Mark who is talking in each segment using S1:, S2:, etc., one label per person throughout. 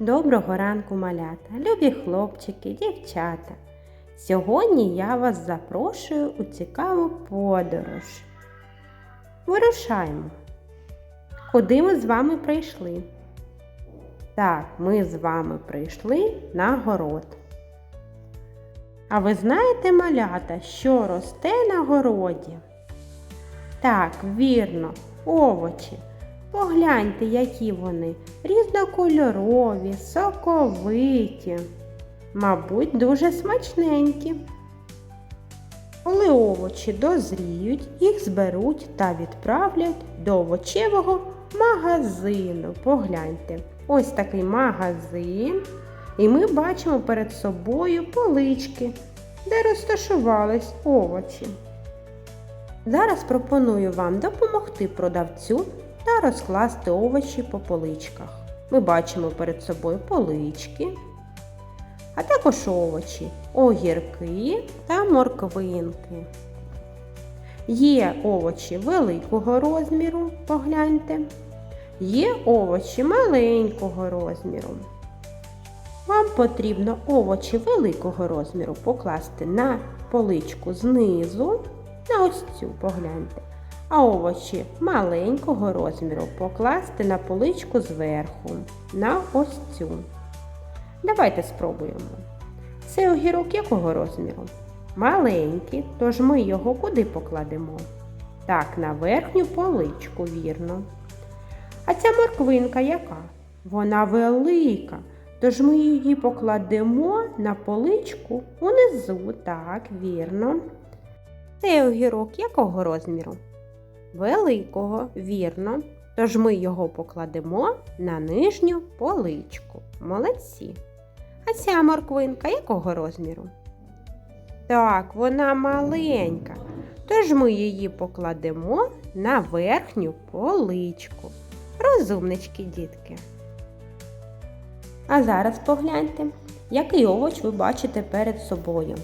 S1: Доброго ранку, малята, любі хлопчики, дівчата. Сьогодні я вас запрошую у цікаву подорож. Вирушаємо. Куди ми з вами прийшли? Так, ми з вами прийшли на город. А ви знаєте, малята, що росте на городі? Так, вірно, овочі. Погляньте, які вони різнокольорові, соковиті, мабуть, дуже смачненькі. Коли овочі дозріють, їх зберуть та відправлять до овочевого магазину. Погляньте, ось такий магазин, і ми бачимо перед собою полички, де розташувались овочі. Зараз пропоную вам допомогти продавцю розкласти овочі по поличках. Ми бачимо перед собою полички, а також овочі, огірки та морквинки. Є овочі великого розміру, погляньте, є овочі маленького розміру. Вам потрібно овочі великого розміру покласти на поличку знизу, на ось цю погляньте а овочі маленького розміру покласти на поличку зверху, на ось цю. Давайте спробуємо. Це огірок якого розміру? Маленький, тож ми його куди покладемо? Так, на верхню поличку, вірно. А ця морквинка яка? Вона велика, тож ми її покладемо на поличку унизу, так, вірно. Цей огірок якого розміру? Великого, вірно. Тож ми його покладемо на нижню поличку. Молодці. А ця морквинка якого розміру? Так, вона маленька. Тож ми її покладемо на верхню поличку. Розумнички, дітки. А зараз погляньте, який овоч ви бачите перед собою.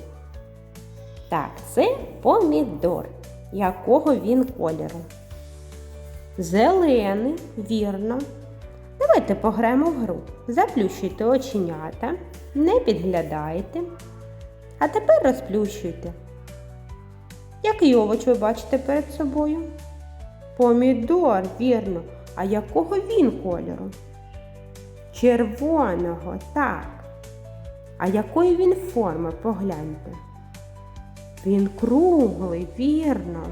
S1: Так, це помідор якого він кольору. Зелений, вірно. Давайте пограємо в гру. Заплющуйте оченята, не підглядайте. А тепер розплющуйте. Який овоч ви бачите перед собою? Помідор, вірно. А якого він кольору? Червоного, так. А якої він форми погляньте? Він круглий, вірно.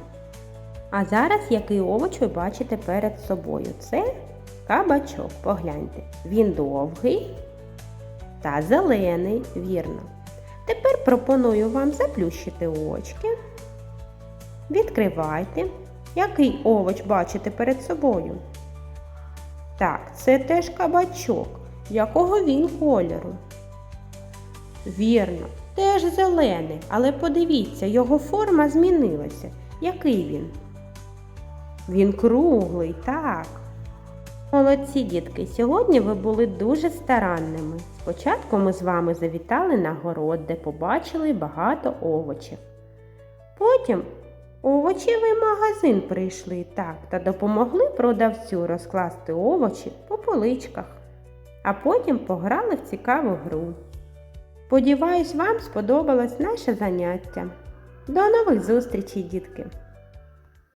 S1: А зараз який овоч ви бачите перед собою? Це кабачок, погляньте. Він довгий та зелений, вірно. Тепер пропоную вам заплющити очки. Відкривайте. Який овоч бачите перед собою? Так, це теж кабачок. Якого він кольору? Вірно, теж зелений, але подивіться, його форма змінилася. Який він? Він круглий, так. Молодці дітки, сьогодні ви були дуже старанними. Спочатку ми з вами завітали на город, де побачили багато овочів. Потім овочевий магазин прийшли так та допомогли продавцю розкласти овочі по поличках, а потім пограли в цікаву гру. Сподіваюсь, вам сподобалось наше заняття. До нових зустрічей, дітки!